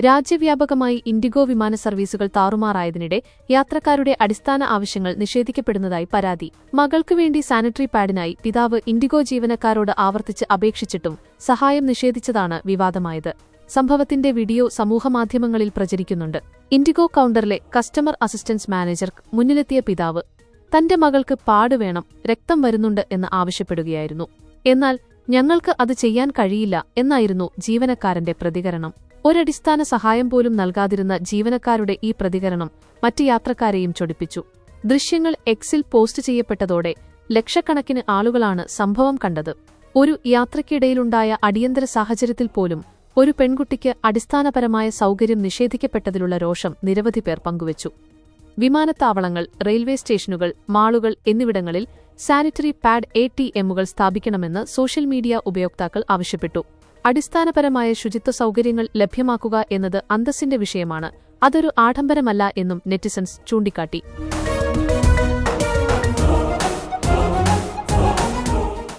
രാജ്യവ്യാപകമായി ഇൻഡിഗോ വിമാന സർവീസുകൾ താറുമാറായതിനിടെ യാത്രക്കാരുടെ അടിസ്ഥാന ആവശ്യങ്ങൾ നിഷേധിക്കപ്പെടുന്നതായി പരാതി. മകൾക്കു വേണ്ടി സാനിറ്ററി പാഡിനായി പിതാവ് ഇൻഡിഗോ ജീവനക്കാരോട് ആവർത്തിച്ച് അപേക്ഷിച്ചിട്ടും സഹായം നിഷേധിച്ചതാണ് വിവാദമായത്. സംഭവത്തിന്റെ വീഡിയോ സമൂഹമാധ്യമങ്ങളിൽ പ്രചരിക്കുന്നുണ്ട്. ഇൻഡിഗോ കൌണ്ടറിലെ കസ്റ്റമർ അസിസ്റ്റൻസ് മാനേജർ മുന്നിലെത്തിയ പിതാവ് തന്റെ മകൾക്ക് പാട് വേണം രക്തം വരുന്നുണ്ട് എന്ന് ആവശ്യപ്പെടുകയായിരുന്നു. എന്നാൽ ഞങ്ങൾക്ക് അത് ചെയ്യാൻ കഴിയില്ല എന്നായിരുന്നു ജീവനക്കാരന്റെ പ്രതികരണം. ഒരടിസ്ഥാന സഹായം പോലും നൽകാതിരുന്ന ജീവനക്കാരുടെ ഈ പ്രതികരണം മറ്റ് യാത്രക്കാരെയും ചൊടിപ്പിച്ചു. ദൃശ്യങ്ങൾ എക്സിൽ പോസ്റ്റ് ചെയ്യപ്പെട്ടതോടെ ലക്ഷക്കണക്കിന് ആളുകളാണ് സംഭവം കണ്ടത്. ഒരു യാത്രയ്ക്കിടയിലുണ്ടായ അടിയന്തര സാഹചര്യത്തിൽ പോലും ഒരു പെൺകുട്ടിക്ക് അടിസ്ഥാനപരമായ സൗകര്യം നിഷേധിക്കപ്പെട്ടതിലുള്ള രോഷം നിരവധി പേർ പങ്കുവച്ചു. വിമാനത്താവളങ്ങൾ റെയിൽവേ സ്റ്റേഷനുകൾ മാളുകൾ എന്നിവിടങ്ങളിൽ സാനിറ്ററി പാഡ് എ ടി എമ്മുകൾ സ്ഥാപിക്കണമെന്ന് സോഷ്യൽ മീഡിയ ഉപയോക്താക്കൾ ആവശ്യപ്പെട്ടു. അടിസ്ഥാനപരമായ ശുചിത്വ സൗകര്യങ്ങൾ ലഭ്യമാക്കുക എന്നത് അന്തസ്സിന്റെ വിഷയമാണ്. അതൊരു ആഡംബരമല്ല എന്നും നെറ്റിസൺസ് ചൂണ്ടിക്കാട്ടി.